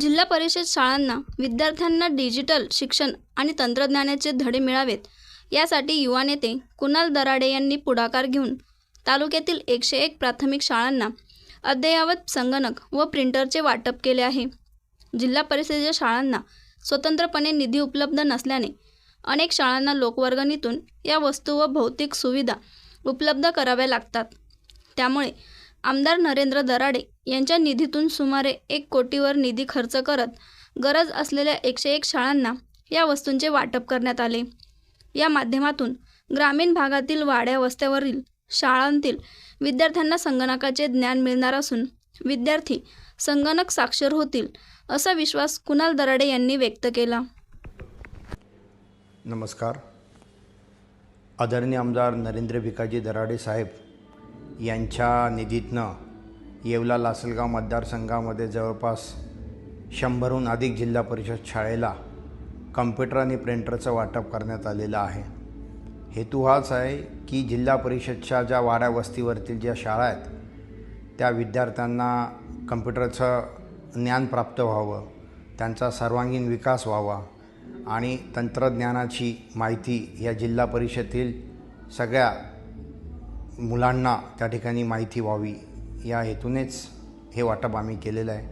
जिल्हा परिषद शाळांना विद्यार्थ्यांना डिजिटल शिक्षण आणि तंत्रज्ञानाचे धडे मिळावेत. यासाठी युवा नेते कुणाल दराडे यांनी पुढाकार घेऊन तालुक्यातील एकशे एक प्राथमिक शाळांना अद्ययावत संगणक व प्रिंटरचे वाटप केले आहे. जिल्हा परिषदेच्या शाळांना स्वतंत्रपणे निधी उपलब्ध नसल्याने अनेक शाळांना लोकवर्गणीतून या वस्तू व भौतिक सुविधा उपलब्ध कराव्या लागतात. त्यामुळे आमदार नरेंद्र दराडे यांच्या निधीतून सुमारे एक कोटीवर निधी खर्च करत गरज असलेल्या एकशे एक शाळांना या वस्तूंचे वाटप करण्यात आले. या माध्यमातून ग्रामीण भागातील वाड्या वस्त्यावरील शाळांतील विद्यार्थ्यांना संगणकाचे ज्ञान मिळणार असून विद्यार्थी संगणक साक्षर होतील असा विश्वास कुणाल दराडे यांनी व्यक्त केला. नमस्कार. आदरणीय आमदार नरेंद्र भिकाजी दराडे साहेब यांच्या निधीतनं येवला लासलगाव मतदारसंघामध्ये जवळपास शंभरहून अधिक जिल्हा परिषद शाळेला कम्प्युटर आणि प्रिंटरचं वाटप करण्यात आलेलं आहे. हेतू हाच आहे की जिल्हा परिषदच्या ज्या वाड्या वस्तीवरतील ज्या शाळा आहेत त्या विद्यार्थ्यांना कम्प्युटरचं ज्ञान प्राप्त व्हावं त्यांचा सर्वांगीण विकास व्हावा आणि तंत्रज्ञानाची माहिती या जिल्हा परिषदेतील सगळ्या मुलांना त्या ठिकाणी माहिती व्हावी. या हेतूनेच हे वाटप आम्ही केलेलं आहे.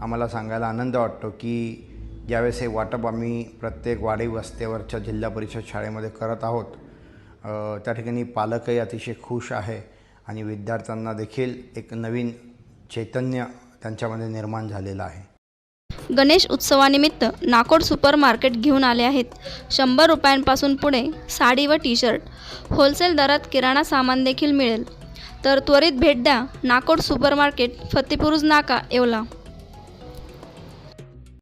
आम्हाला सांगायला आनंद वाटतो की ज्यावेळेस हे वाटप आम्ही प्रत्येक वाडी वस्त्यावरच्या जिल्हा परिषद शाळेमध्ये करत आहोत त्या ठिकाणी पालकही अतिशय खुश आहे आणि विद्यार्थ्यांना देखील एक नवीन चैतन्य त्यांच्यामध्ये निर्माण झालेलं आहे. गणेश उत्सवानिमित्त नाकोड सुपर मार्केट घेऊन आले आहेत. शंभर रुपयांपासून पुढे साडी व टी शर्ट होलसेल दरात किराणा सामान देखील मिळेल. तर त्वरित भेट द्या. नाकोड सुपर मार्केट फतेपुरुज नाका येवला.